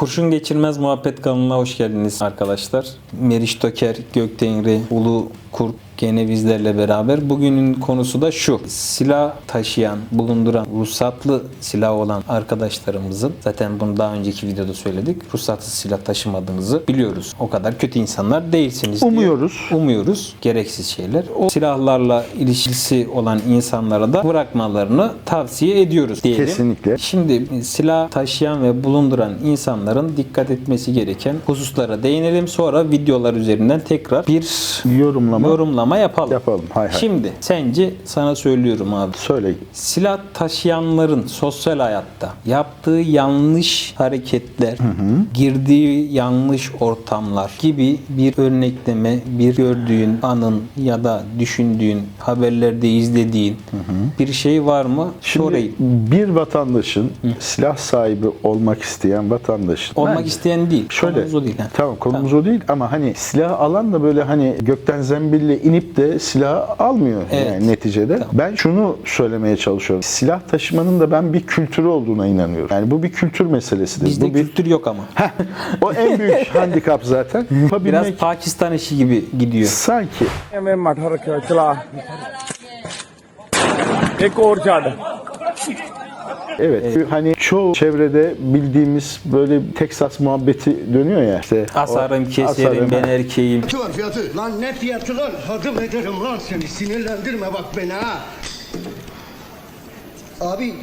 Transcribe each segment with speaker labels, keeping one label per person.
Speaker 1: Kurşun Geçirmez Muhabbet kanalına hoş geldiniz arkadaşlar. Meriç Toker, Göktengri, Ulu Kurt gene bizlerle beraber. Bugünün konusu da şu. Silah taşıyan, bulunduran, ruhsatlı silah olan arkadaşlarımızın zaten bunu daha önceki videoda söyledik. Ruhsatsız silah taşımadığınızı biliyoruz. O kadar kötü insanlar değilsiniz diye
Speaker 2: Umuyoruz.
Speaker 1: umuyoruz. Gereksiz şeyler. O silahlarla ilişkisi olan insanlara da bırakmalarını tavsiye ediyoruz diyelim.
Speaker 2: Kesinlikle.
Speaker 1: Şimdi silah taşıyan ve bulunduran insanların dikkat etmesi gereken hususlara değinelim. Sonra videolar üzerinden tekrar bir
Speaker 2: Yorumlama.
Speaker 1: yorumlama yapalım.
Speaker 2: Yapalım. Hay hay.
Speaker 1: Şimdi sence sana söylüyorum abi.
Speaker 2: Söyle.
Speaker 1: Silah taşıyanların sosyal hayatta yaptığı yanlış hareketler, girdiği yanlış ortamlar gibi bir örnekleme, bir gördüğün anın ya da düşündüğün, haberlerde izlediğin bir şey var mı?
Speaker 2: Şimdi
Speaker 1: Sorayım.
Speaker 2: bir vatandaşın silah sahibi olmak isteyen vatandaşın
Speaker 1: Olmak
Speaker 2: bence-
Speaker 1: isteyen değil.
Speaker 2: Şöyle,
Speaker 1: Konumuz o değil. ha.
Speaker 2: tamam konumuz o değil ama hani silah alan da böyle hani gökten zembille inip de silah almıyor
Speaker 1: Evet.
Speaker 2: yani neticede.
Speaker 1: Tamam.
Speaker 2: Ben şunu söylemeye çalışıyorum. Silah taşımanın da ben bir kültürü olduğuna inanıyorum. Yani bu bir kültür meselesidir.
Speaker 1: Bizde
Speaker 2: bu bir
Speaker 1: kültür yok ama.
Speaker 2: o en büyük handikap zaten.
Speaker 1: Biraz
Speaker 2: Yapabilmek
Speaker 1: Pakistan işi gibi gidiyor.
Speaker 2: sanki
Speaker 3: मैं मठा रखा चला एक और छड़
Speaker 2: Evet. Hani çoğu çevrede bildiğimiz böyle Texas muhabbeti dönüyor ya. İşte o-
Speaker 1: Asarım, keserim,
Speaker 2: asarım.
Speaker 1: ben erkeğim.
Speaker 4: Var fiyatı. Lan ne fiyatı lan? Hadım ederim lan seni. Sinirlendirme bak beni ha. Abi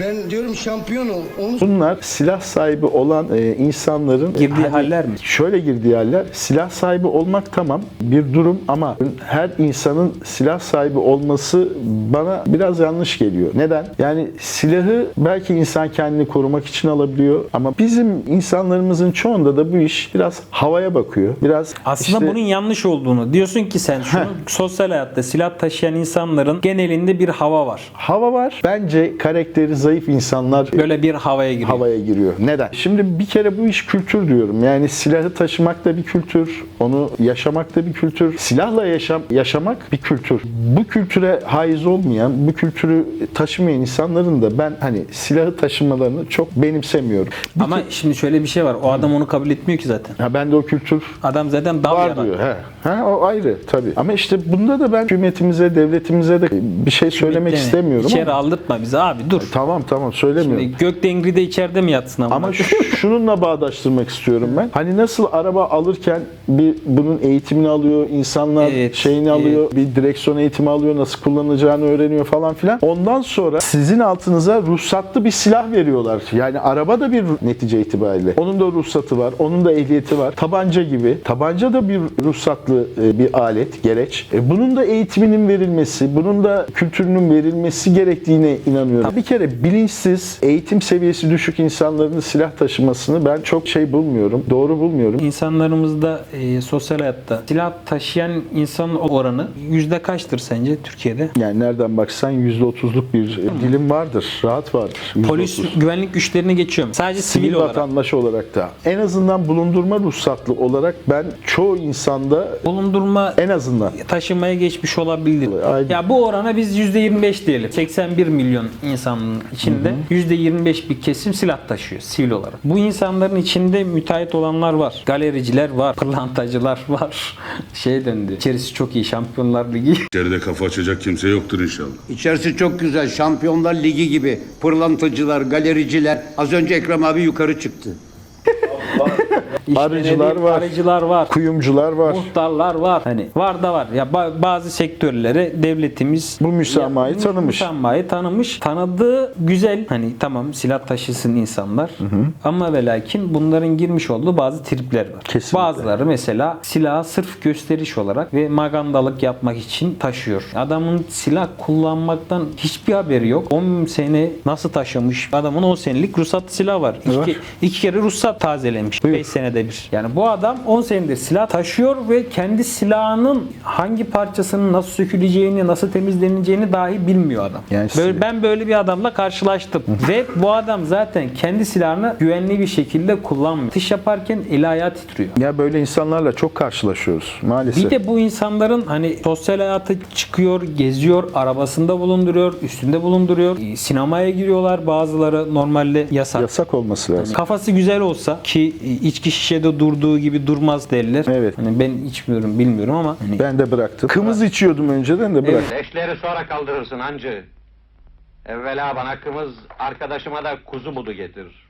Speaker 4: ben diyorum şampiyon ol. Onu
Speaker 2: Bunlar silah sahibi olan e, insanların
Speaker 1: Girdiği
Speaker 2: hani
Speaker 1: haller mi?
Speaker 2: Şöyle girdiği haller. Silah sahibi olmak tamam bir durum ama her insanın silah sahibi olması bana biraz yanlış geliyor. Neden? Yani silahı belki insan kendini korumak için alabiliyor ama bizim insanlarımızın çoğunda da bu iş biraz havaya bakıyor. Biraz
Speaker 1: Aslında
Speaker 2: işte-
Speaker 1: bunun yanlış olduğunu diyorsun ki sen şunu sosyal hayatta silah taşıyan insanların genelinde bir hava var.
Speaker 2: hava var. Bence karakteri zayıf insanlar
Speaker 1: Böyle bir havaya giriyor.
Speaker 2: havaya giriyor. Neden? Şimdi bir kere bu iş kültür diyorum. Yani silahı taşımak da bir kültür, onu yaşamak da bir kültür. Silahla yaşam yaşamak bir kültür. Bu kültüre haiz olmayan, bu kültürü taşımayan insanların da ben hani silahı taşımalarını çok benimsemiyorum. Bir
Speaker 1: Ama şimdi şöyle bir şey var. O adam onu kabul etmiyor ki zaten.
Speaker 2: Ha ben de o kültür
Speaker 1: Adam zaten dal
Speaker 2: var diyor. He. Ha o ayrı tabii. Ama işte bunda da ben hükümetimize, devletimize de bir şey söylemek
Speaker 1: Yani
Speaker 2: istemiyorum
Speaker 1: İçeri
Speaker 2: ama.
Speaker 1: aldırtma bizi abi dur.
Speaker 2: Tamam tamam söylemiyorum.
Speaker 1: Şimdi Gökdengri de içeride mi yatsın ama?
Speaker 2: Ama şu- şununla bağdaştırmak istiyorum ben. Hani nasıl araba alırken bir bunun eğitimini alıyor, insanlar
Speaker 1: Evet,
Speaker 2: şeyini alıyor, bir direksiyon eğitimi alıyor, nasıl kullanacağını öğreniyor falan filan. Ondan sonra sizin altınıza ruhsatlı bir silah veriyorlar. Yani araba da bir netice itibariyle. Onun da ruhsatı var, onun da ehliyeti var. Tabanca gibi. Tabanca da bir ruhsatlı e, bir alet, gereç. E, bunun da eğitiminin verilmesi, bunun da kültürünün verilmesi gerektiğine inanıyorum. Bir kere bilinçsiz, eğitim seviyesi düşük insanların silah taşımasını ben çok şey bulmuyorum, doğru bulmuyorum.
Speaker 1: İnsanlarımızda e, sosyal hayatta silah taşıyan insan oranı yüzde kaçtır sence Türkiye'de?
Speaker 2: Yani nereden baksan %30'luk bir e, dilim vardır, rahat vardır. %30.
Speaker 1: Polis güvenlik güçlerini geçiyorum. Sadece sivil,
Speaker 2: Sivil
Speaker 1: olarak.
Speaker 2: vatandaş olarak da en azından bulundurma ruhsatlı olarak ben çoğu insanda
Speaker 1: Bulundurma
Speaker 2: en azından
Speaker 1: taşımaya geçmiş olabilir.
Speaker 2: Aynen.
Speaker 1: Ya bu orana biz %25 diyelim. 81 milyon insanın içinde %25 bir kesim silah taşıyor sivil olarak. Bu insanların içinde müteahhit olanlar var. Galericiler var. Pırlantacılar var. Şey döndü. İçerisi çok iyi. Şampiyonlar Ligi.
Speaker 5: İçeride kafa açacak kimse yoktur inşallah.
Speaker 6: İçerisi çok güzel. Şampiyonlar Ligi gibi. Pırlantacılar, galericiler. Az önce Ekrem abi yukarı çıktı.
Speaker 2: Arıcılar var.
Speaker 1: Arıcılar var.
Speaker 2: kuyumcular var.
Speaker 1: Muhtarlar var. Hani var da var. Ya ba- bazı sektörlere devletimiz
Speaker 2: Bu müsamahayı
Speaker 1: yapmış,
Speaker 2: tanımış.
Speaker 1: Müsamahayı tanımış. Tanıdığı güzel. Hani tamam silah taşısın insanlar. Ama ve lakin bunların girmiş olduğu bazı tripler var.
Speaker 2: Kesinlikle.
Speaker 1: Bazıları mesela silahı sırf gösteriş olarak ve magandalık yapmak için taşıyor. Adamın silah kullanmaktan hiçbir haberi yok. 10 sene nasıl taşımış? Adamın 10 senelik ruhsatlı silah var. İki,
Speaker 2: Var.
Speaker 1: iki kere ruhsat tazelemiş. 5 seneden senede bir. Yani bu adam 10 senedir silah taşıyor ve kendi silahının hangi parçasının nasıl söküleceğini, nasıl temizleneceğini dahi bilmiyor adam.
Speaker 2: Yani
Speaker 1: böyle, ben böyle bir adamla karşılaştım. ve bu adam zaten kendi silahını güvenli bir şekilde kullanmıyor. Atış yaparken eli ayağı titriyor.
Speaker 2: Ya böyle insanlarla çok karşılaşıyoruz maalesef.
Speaker 1: Bir de bu insanların hani sosyal hayata çıkıyor, geziyor, arabasında bulunduruyor, üstünde bulunduruyor. E, Sinemaya giriyorlar bazıları normalde yasak.
Speaker 2: Yasak olması lazım.
Speaker 1: Kafası güzel olsa ki içki şişede durduğu gibi durmaz derler.
Speaker 2: Evet.
Speaker 1: Hani ben içmiyorum bilmiyorum ama hani
Speaker 2: Ben de bıraktım. Kımız içiyordum önceden de bıraktım.
Speaker 7: Leşleri sonra kaldırırsın hancı. Evvela bana kımız, arkadaşıma da kuzu budu getirir.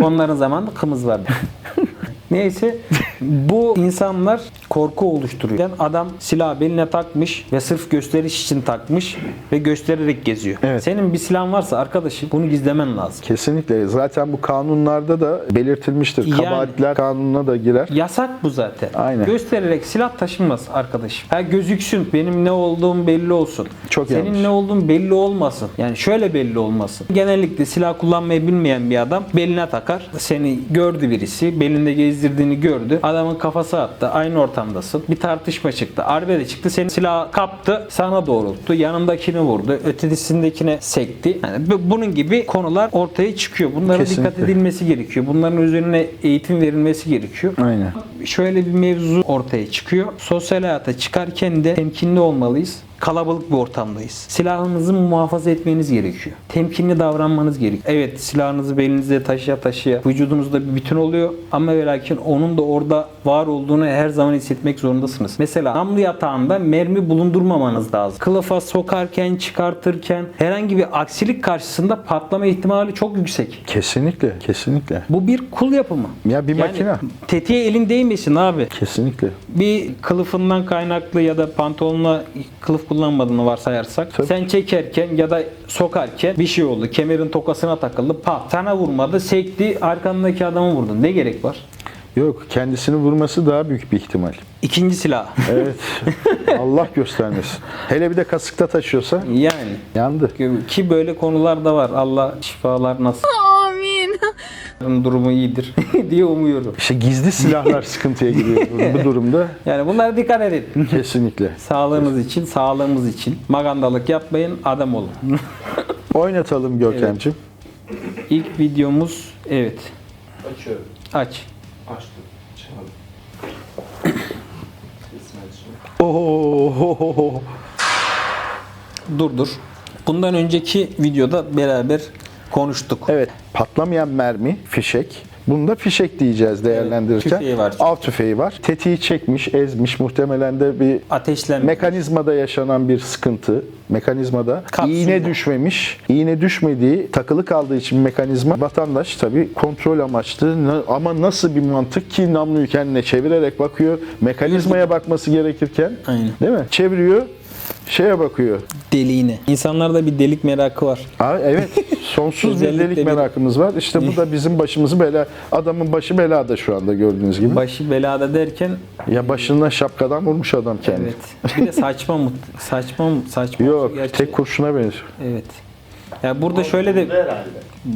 Speaker 1: onların zamanında kımız vardı. Neyse bu insanlar korku oluşturuyor. Yani adam silah beline takmış ve sırf gösteriş için takmış ve göstererek geziyor.
Speaker 2: Evet.
Speaker 1: Senin bir silahın varsa arkadaşım bunu gizlemen lazım.
Speaker 2: Kesinlikle. Zaten bu kanunlarda da belirtilmiştir.
Speaker 1: Yani-
Speaker 2: Kabahatler kanununa da girer.
Speaker 1: Yasak bu zaten.
Speaker 2: Aynen.
Speaker 1: Göstererek silah taşınmaz arkadaşım. Ha gözüksün, benim ne olduğum belli olsun.
Speaker 2: Çok
Speaker 1: Senin
Speaker 2: yanlış.
Speaker 1: ne olduğun belli olmasın. Yani şöyle belli olmasın. Genellikle silah kullanmayı bilmeyen bir adam beline takar. Seni gördü birisi, belinde gezdirdiğini gördü. Adamın kafası attı. Aynı ortamdasın. Bir tartışma çıktı. Arbede çıktı. Senin silahı kaptı, sana doğrulttu. Yanındakini vurdu. Ötesindekine sekti. Yani bu- bunun gibi konular ortaya çıkıyor. Bunlara dikkat
Speaker 2: Kesinlikle.
Speaker 1: edilmesi gerekiyor. Bunların üzerine eğitim verilmesi gerekiyor
Speaker 2: Aynen.
Speaker 1: şöyle bir mevzu ortaya çıkıyor. Sosyal hayata çıkarken de temkinli olmalıyız. Kalabalık bir ortamdayız. Silahınızı muhafaza etmeniz gerekiyor. Temkinli davranmanız gerekiyor. Evet silahınızı belinizde taşıya taşıya vücudunuzda bir bütün oluyor ama ve lakin onun da orada var olduğunu her zaman hissetmek zorundasınız. Mesela namlu yatağında mermi bulundurmamanız lazım. Kılıfa sokarken, çıkartırken herhangi bir aksilik karşısında patlama ihtimali çok yüksek.
Speaker 2: Kesinlikle. Kesinlikle.
Speaker 1: Bu bir kul yapımı.
Speaker 2: Ya bir makine.
Speaker 1: Tetiğe elin değmesin abi
Speaker 2: Kesinlikle.
Speaker 1: bir kılıfından kaynaklı ya da pantolonla kılıf kullanmadığını varsayarsak
Speaker 2: Tabii.
Speaker 1: sen çekerken ya da sokarken bir şey oldu. Kemerin tokasına takıldı. Pat. Sana vurmadı. Sekti. Arkandaki adamı vurdun. Ne gerek var?
Speaker 2: Yok kendisini vurması daha büyük bir ihtimal.
Speaker 1: İkinci silah.
Speaker 2: Evet. Allah göstermesin. Hele bir de kasıkta taşıyorsa
Speaker 1: yani.
Speaker 2: yandı.
Speaker 1: Ki böyle konular da var. Allah şifalar nasıl
Speaker 8: Amin.
Speaker 1: durumu iyidir diye umuyorum.
Speaker 2: İşte gizli silahlar sıkıntıya giriyor bu- durumda.
Speaker 1: Yani bunlara dikkat edin.
Speaker 2: Kesinlikle.
Speaker 1: Sağlığınız için, sağlığımız için. Magandalık yapmayın, adam olun.
Speaker 2: Oynatalım Görkemciğim.
Speaker 1: İlk videomuz evet.
Speaker 9: Açıyorum.
Speaker 1: Aç.
Speaker 9: Açtım. Çaldım.
Speaker 2: Oho.
Speaker 1: Dur dur. Bundan önceki videoda beraber konuştuk.
Speaker 2: Evet. Patlamayan mermi, fişek. Bunda fişek diyeceğiz değerlendirirken.
Speaker 1: tüfeği var çünkü.
Speaker 2: Av tüfeği var. Tetiği çekmiş, ezmiş. Muhtemelen de bir
Speaker 1: Ateşlenme.
Speaker 2: mekanizmada yaşanan bir sıkıntı. Mekanizmada
Speaker 1: Kapsülde.
Speaker 2: iğne düşmemiş. İğne düşmediği, takılı kaldığı için mekanizma vatandaş tabii kontrol amaçlı ama nasıl bir mantık ki namluyu kendine çevirerek bakıyor. Mekanizmaya bakması gerekirken
Speaker 1: Aynen.
Speaker 2: değil mi? Çeviriyor. Şeye bakıyor.
Speaker 1: deliğine. İnsanlarda bir delik merakı var.
Speaker 2: Aa, evet. Sonsuz bir
Speaker 1: Özellikle
Speaker 2: delik
Speaker 1: bir-
Speaker 2: merakımız var. İşte bu da bizim başımızı bela adamın başı belada şu anda gördüğünüz gibi.
Speaker 1: Başı belada derken
Speaker 2: Ya başına şapkadan vurmuş adam kendi.
Speaker 1: evet. Bir de saçma mı? Saçma? Saçma.
Speaker 2: Yok,
Speaker 1: Gerçi-
Speaker 2: tek kurşuna benziyor.
Speaker 1: Evet. Ya burada şöyle de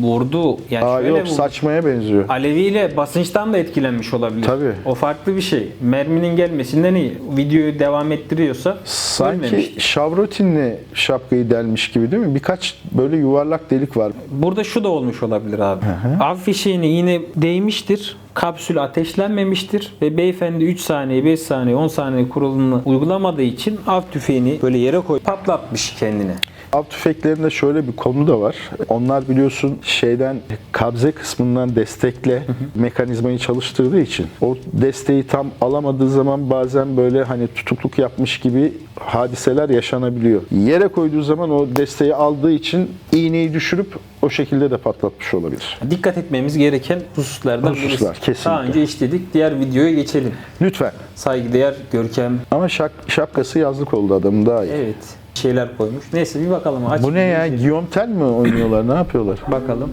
Speaker 1: vurdu. Yani
Speaker 2: Aa
Speaker 1: şöyle
Speaker 2: yok,
Speaker 1: vurdu.
Speaker 2: saçmaya benziyor.
Speaker 1: Alevi ile basınçtan da etkilenmiş olabilir.
Speaker 2: Tabii.
Speaker 1: O farklı bir şey. Merminin gelmesinden iyi. Videoyu devam ettiriyorsa
Speaker 2: Sanki
Speaker 1: ölmemiştir.
Speaker 2: şavrotinli şapkayı delmiş gibi değil mi? Birkaç böyle yuvarlak delik var.
Speaker 1: Burada şu da olmuş olabilir abi. Av fişeğine iğne değmiştir. Kapsül ateşlenmemiştir ve beyefendi 3 saniye, 5 saniye, 10 saniye kuralını uygulamadığı için av tüfeğini böyle yere koy patlatmış kendine.
Speaker 2: Av tüfeklerinde şöyle bir konu da var. Onlar biliyorsun şeyden kabze kısmından destekle mekanizmayı çalıştırdığı için o desteği tam alamadığı zaman bazen böyle hani tutukluk yapmış gibi hadiseler yaşanabiliyor. Yere koyduğu zaman o desteği aldığı için iğneyi düşürüp o şekilde de patlatmış olabilir.
Speaker 1: Dikkat etmemiz gereken hususlardan
Speaker 2: Hususlar,
Speaker 1: birisi.
Speaker 2: kesinlikle.
Speaker 1: Daha önce işledik. Diğer videoya geçelim.
Speaker 2: Lütfen.
Speaker 1: Saygıdeğer Görkem.
Speaker 2: Ama şak, şapkası yazlık oldu adamın daha iyi.
Speaker 1: Evet. Şeyler koymuş. Neyse bir bakalım. Aç
Speaker 2: Bu ne ya?
Speaker 1: bir
Speaker 2: Guillaume Tell mi oynuyorlar? Ne yapıyorlar?
Speaker 1: Bakalım.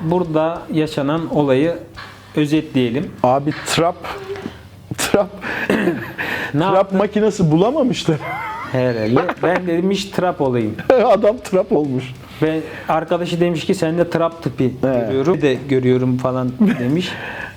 Speaker 1: Burada yaşanan olayı özetleyelim.
Speaker 2: Abi trap trap
Speaker 1: Ne
Speaker 2: trap
Speaker 1: yaptı?
Speaker 2: makinesi bulamamışlar.
Speaker 1: Herhalde. Ben dedim iş trap olayım.
Speaker 2: Adam trap olmuş.
Speaker 1: Ve arkadaşı demiş ki sende trap tipi görüyorum. Bir de görüyorum falan demiş.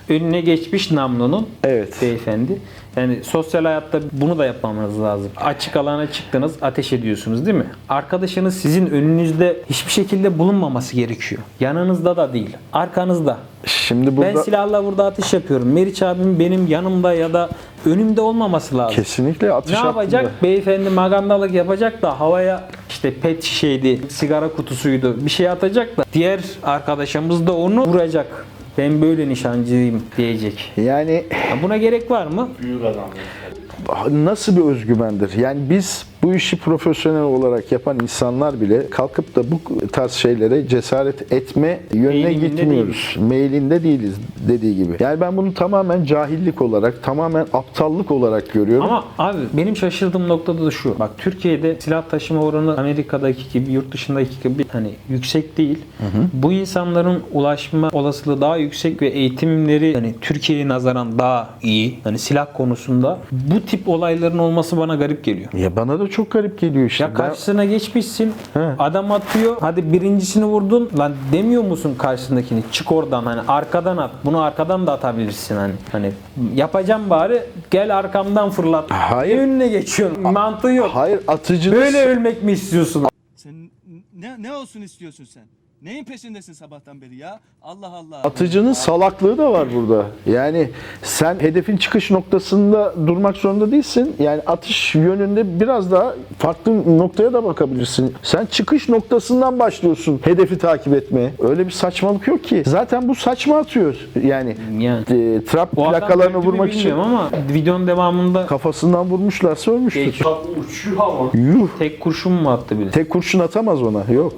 Speaker 1: Önüne geçmiş namlunun
Speaker 2: Evet.
Speaker 1: beyefendi. Yani sosyal hayatta bunu da yapmamanız lazım. Açık alana çıktınız, ateş ediyorsunuz değil mi? Arkadaşınız sizin önünüzde hiçbir şekilde bulunmaması gerekiyor. Yanınızda da değil, arkanızda.
Speaker 2: Şimdi burada
Speaker 1: Ben silahla burada atış yapıyorum. Meriç abim benim yanımda ya da önümde olmaması lazım.
Speaker 2: kesinlikle atış
Speaker 1: Ne yapacak?
Speaker 2: hakkında.
Speaker 1: Beyefendi magandalık yapacak da havaya işte pet şişeydi, sigara kutusuydu bir şey atacak da diğer arkadaşımız da onu vuracak. Ben böyle nişancıyım diyecek.
Speaker 2: Yani
Speaker 1: Buna gerek var mı?
Speaker 2: nasıl bir özgüvendir? Yani biz bu işi profesyonel olarak yapan insanlar bile kalkıp da bu tarz şeylere cesaret etme yönüne
Speaker 1: Eğiliminde
Speaker 2: gitmiyoruz. Meylinde değiliz dediği gibi. Yani ben bunu tamamen cahillik olarak, tamamen aptallık olarak görüyorum.
Speaker 1: Ama abi benim şaşırdığım noktada da şu. Bak Türkiye'de silah taşıma oranı Amerika'daki gibi yurt dışındaki gibi hani yüksek değil. Bu insanların ulaşma olasılığı daha yüksek ve eğitimleri hani Türkiye'ye nazaran daha iyi. Hani silah konusunda bu tip olayların olması bana garip geliyor.
Speaker 2: ya bana da çok garip geliyor işte.
Speaker 1: Ya
Speaker 2: Ben-
Speaker 1: karşısına geçmişsin.
Speaker 2: He.
Speaker 1: Adam atıyor. Hadi birincisini vurdun. Lan demiyor musun karşısındakini? Çık oradan hani arkadan at. Bunu arkadan da atabilirsin hani. Hani yapacağım bari gel arkamdan fırlat.
Speaker 2: Hayır.
Speaker 1: Önüne geçiyorsun. Mantığı yok.
Speaker 2: Hayır atıcınız
Speaker 1: Böyle ölmek mi istiyorsun?
Speaker 10: Sen ne, ne olsun istiyorsun sen? Neyin peşindesin sabahtan beri ya? Allah Allah.
Speaker 2: Atıcının salaklığı da var burada. Yani sen hedefin çıkış noktasında durmak zorunda değilsin. Yani atış yönünde biraz daha farklı noktaya da bakabilirsin. Sen çıkış noktasından başlıyorsun hedefi takip etmeye. Öyle bir saçmalık yok ki. Zaten bu saçma atıyor. Yani
Speaker 1: Yani.
Speaker 2: e, trap
Speaker 1: adam
Speaker 2: plakalarını
Speaker 1: öldü mü
Speaker 2: vurmak için
Speaker 1: bilmiyorum ama videonun devamında
Speaker 2: kafasından vurmuşlarsa ölmüştür.
Speaker 1: Geç.
Speaker 9: Uçuyor ama.
Speaker 2: Yuh.
Speaker 1: tek kurşun mu attı bile?
Speaker 2: Tek kurşun atamaz ona. Yok.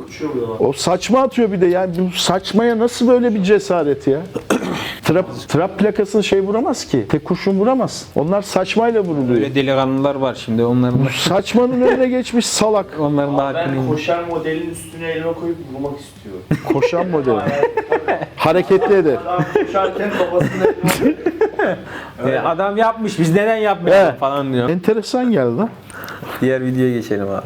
Speaker 2: O saçma atıyor bir de. Yani bu saçmaya nasıl böyle bir cesaret ya? trap, trap plakasını şey vuramaz ki. Tek kurşun vuramaz. Onlar saçmayla vuruluyor.
Speaker 1: Böyle delikanlılar var şimdi onların da,
Speaker 2: Saçmanın önüne geçmiş salak.
Speaker 1: onların da
Speaker 9: Ben
Speaker 1: hakkını
Speaker 9: koşan modelin üstüne elime koyup vurmak istiyorum.
Speaker 2: Koşan model. Hareketli eder.
Speaker 9: Adam koşarken kafasını elime koyup
Speaker 1: E, adam yapmış biz neden yapmayalım
Speaker 2: He.
Speaker 1: falan diyor.
Speaker 2: Enteresan geldi lan.
Speaker 1: Diğer videoya geçelim abi.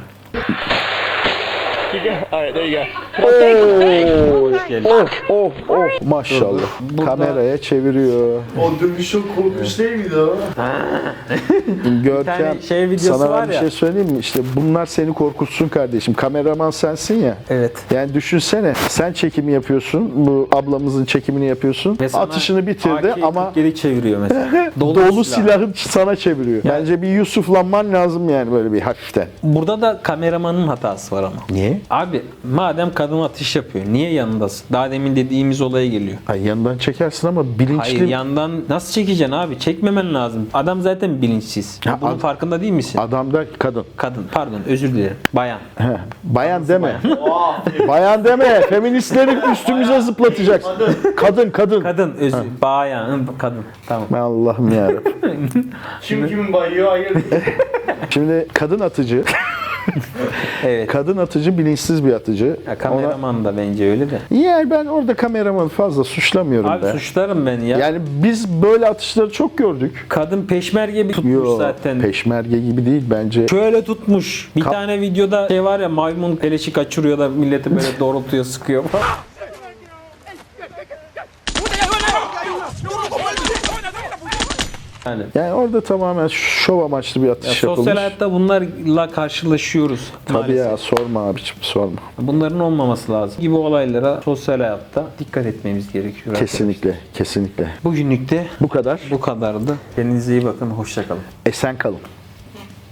Speaker 2: Oh oh oh maşallah.
Speaker 1: Burada-
Speaker 2: Kameraya çeviriyor.
Speaker 9: O dövüşün korkunç değil miydi o?
Speaker 2: Görkem
Speaker 1: şey videosu
Speaker 2: sana
Speaker 1: var
Speaker 2: ben bir
Speaker 1: ya.
Speaker 2: şey söyleyeyim mi? İşte bunlar seni korkutsun kardeşim. Kameraman sensin ya.
Speaker 1: Evet.
Speaker 2: Yani düşünsene sen çekimi yapıyorsun. Bu ablamızın çekimini yapıyorsun.
Speaker 1: Ve sana
Speaker 2: Atışını bitirdi
Speaker 1: AK-47
Speaker 2: ama
Speaker 1: çeviriyor mesela.
Speaker 2: dolu, silahı sana çeviriyor. Bence bir Yusuflanman lazım yani böyle bir hafiften.
Speaker 1: Burada da kameramanın hatası var ama.
Speaker 2: Niye?
Speaker 1: Abi madem kadın atış yapıyor niye yanındasın? Daha demin dediğimiz olaya geliyor.
Speaker 2: Ay yandan çekersin ama bilinçli.
Speaker 1: Hayır yandan nasıl çekeceksin abi? Çekmemen lazım. Adam zaten bilinçsiz.
Speaker 2: Ya
Speaker 1: Bunun
Speaker 2: ad-
Speaker 1: farkında değil misin?
Speaker 2: Adamda kadın.
Speaker 1: Kadın pardon özür dilerim. Bayan.
Speaker 2: He, Bayan deme. Bayan deme. Feministleri üstümüze zıplatacaksın. Kadın kadın.
Speaker 1: Kadın özür. Bayan. Kadın. Tamam.
Speaker 2: Ben Allah'ım yarabbim.
Speaker 9: Kim kimin bayıyor hayır.
Speaker 2: Şimdi kadın atıcı,
Speaker 1: Evet.
Speaker 2: kadın atıcı bilinçsiz bir atıcı.
Speaker 1: Ya,
Speaker 2: Ona,
Speaker 1: kameraman da bence öyle de.
Speaker 2: yani ben orada kameramanı fazla suçlamıyorum
Speaker 1: Abi
Speaker 2: be.
Speaker 1: suçlarım ben ya.
Speaker 2: Yani biz böyle atışları çok gördük.
Speaker 1: Kadın peşmerge bir tutmuş
Speaker 2: Yo,
Speaker 1: zaten.
Speaker 2: peşmerge gibi değil bence.
Speaker 1: Şöyle tutmuş. Bir
Speaker 2: Ka-
Speaker 1: tane videoda şey var ya maymun keleşi kaçırıyor da milleti böyle doğrultuyor sıkıyor falan. Yani
Speaker 2: Yani orada tamamen şov amaçlı bir atış
Speaker 1: ya
Speaker 2: yapılmış.
Speaker 1: sosyal hayatta bunlarla karşılaşıyoruz.
Speaker 2: Tabii
Speaker 1: maalesef.
Speaker 2: ya sorma abiciğim sorma.
Speaker 1: Bunların olmaması lazım. Gibi olaylara sosyal hayatta dikkat etmemiz gerekiyor.
Speaker 2: Kesinlikle, kesinlikle.
Speaker 1: arkadaşlar. Bugünlük de
Speaker 2: Bu kadar.
Speaker 1: bu kadardı. Kendinize iyi bakın. Hoşçakalın.
Speaker 2: Esen kalın.